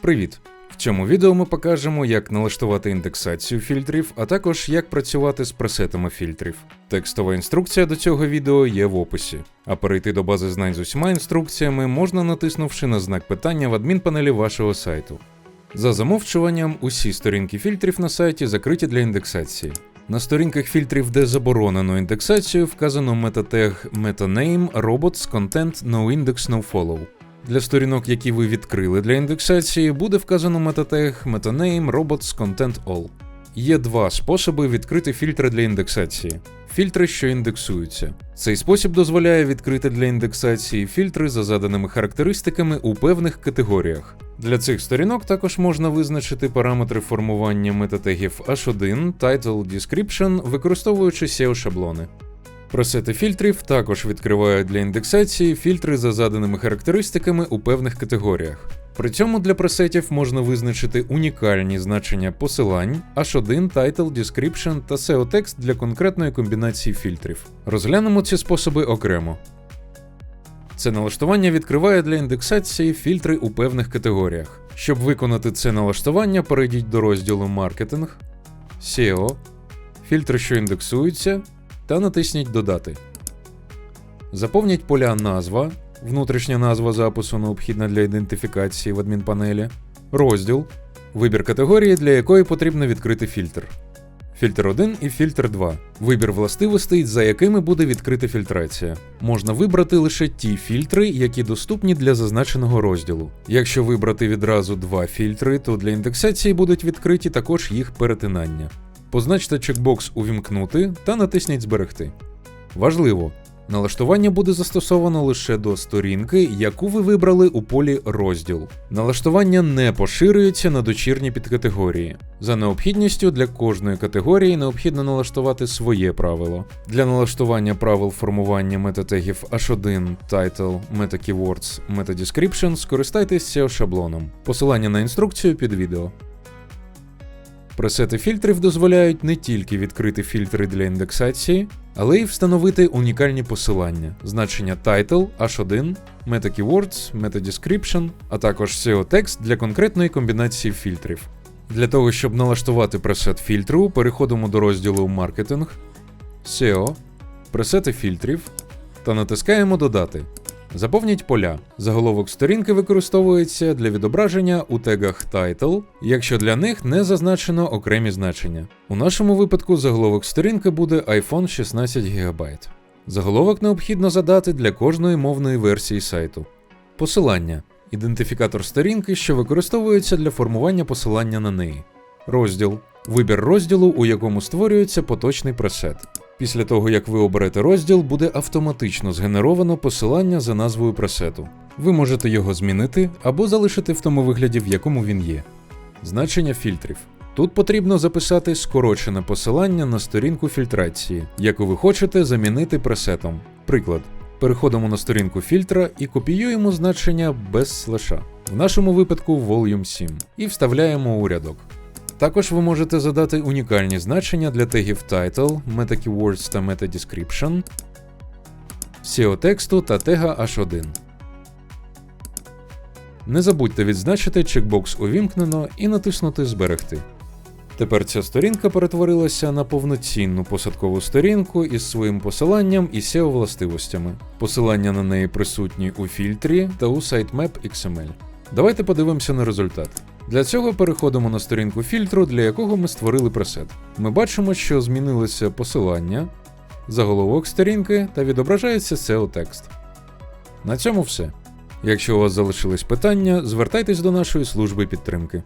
Привіт! В цьому відео ми покажемо, як налаштувати індексацію фільтрів, а також як працювати з пресетами фільтрів. Текстова інструкція до цього відео є в описі. А перейти до бази знань з усіма інструкціями можна натиснувши на знак питання в адмінпанелі вашого сайту. За замовчуванням, усі сторінки фільтрів на сайті закриті для індексації. На сторінках фільтрів, де заборонено індексацію, вказано метатег metaname robots content noindex nofollow. Для сторінок, які ви відкрили для індексації, буде вказано метатег metaname robots content all. Є два способи відкрити фільтри для індексації. Фільтри, що індексуються. Цей спосіб дозволяє відкрити для індексації фільтри за заданими характеристиками у певних категоріях. Для цих сторінок також можна визначити параметри формування метатегів H1, Title, Description, використовуючи SEO-шаблони. Пресети фільтрів також відкривають для індексації фільтри за заданими характеристиками у певних категоріях. При цьому для пресетів можна визначити унікальні значення посилань, H1, Title, Description та SEO-текст для конкретної комбінації фільтрів. Розглянемо ці способи окремо. Це налаштування відкриває для індексації фільтри у певних категоріях. Щоб виконати це налаштування, перейдіть до розділу Маркетинг, SEO, фільтри, що індексуються, та натисніть Додати. Заповніть поля назва, внутрішня назва запису необхідна для ідентифікації в адмінпанелі, розділ, вибір категорії, для якої потрібно відкрити фільтр. Фільтр 1 і фільтр 2. Вибір властивостей, за якими буде відкрита фільтрація. Можна вибрати лише ті фільтри, які доступні для зазначеного розділу. Якщо вибрати відразу два фільтри, то для індексації будуть відкриті також їх перетинання. Позначте чекбокс Увімкнути та натисніть Зберегти. Важливо! Налаштування буде застосовано лише до сторінки, яку ви вибрали у полі розділ. Налаштування не поширюється на дочірні підкатегорії. За необхідністю для кожної категорії необхідно налаштувати своє правило. Для налаштування правил формування метатегів H1, Title, MetaKeywords, MetaDescription скористайтесь SEO-шаблоном. Посилання на інструкцію під відео. Пресети фільтрів дозволяють не тільки відкрити фільтри для індексації, але й встановити унікальні посилання, значення Title, H1, MetaKeywords, MetaDescription, а також SEO-текст для конкретної комбінації фільтрів. Для того, щоб налаштувати пресет фільтру, переходимо до розділу Маркетинг, SEO, пресети фільтрів та натискаємо Додати. Заповніть поля. Заголовок сторінки використовується для відображення у тегах Title, якщо для них не зазначено окремі значення. У нашому випадку заголовок сторінки буде iPhone 16 ГБ. Заголовок необхідно задати для кожної мовної версії сайту. Посилання ідентифікатор сторінки, що використовується для формування посилання на неї. Розділ вибір розділу, у якому створюється поточний пресет. Після того, як ви оберете розділ, буде автоматично згенеровано посилання за назвою пресету. Ви можете його змінити або залишити в тому вигляді, в якому він є. Значення фільтрів. Тут потрібно записати скорочене посилання на сторінку фільтрації, яку ви хочете замінити пресетом. Приклад. Переходимо на сторінку фільтра і копіюємо значення без слеша, в нашому випадку Volume 7, і вставляємо у рядок. Також ви можете задати унікальні значення для тегів Title, MetaKeywords та MetaDescription, SEO тексту та тега H1. Не забудьте відзначити чекбокс увімкнено і натиснути Зберегти. Тепер ця сторінка перетворилася на повноцінну посадкову сторінку із своїм посиланням і SEO властивостями. Посилання на неї присутні у фільтрі та у sitemap XML. Давайте подивимося на результат. Для цього переходимо на сторінку фільтру, для якого ми створили пресет. Ми бачимо, що змінилося посилання, заголовок сторінки та відображається SEO-текст. На цьому все. Якщо у вас залишились питання, звертайтесь до нашої служби підтримки.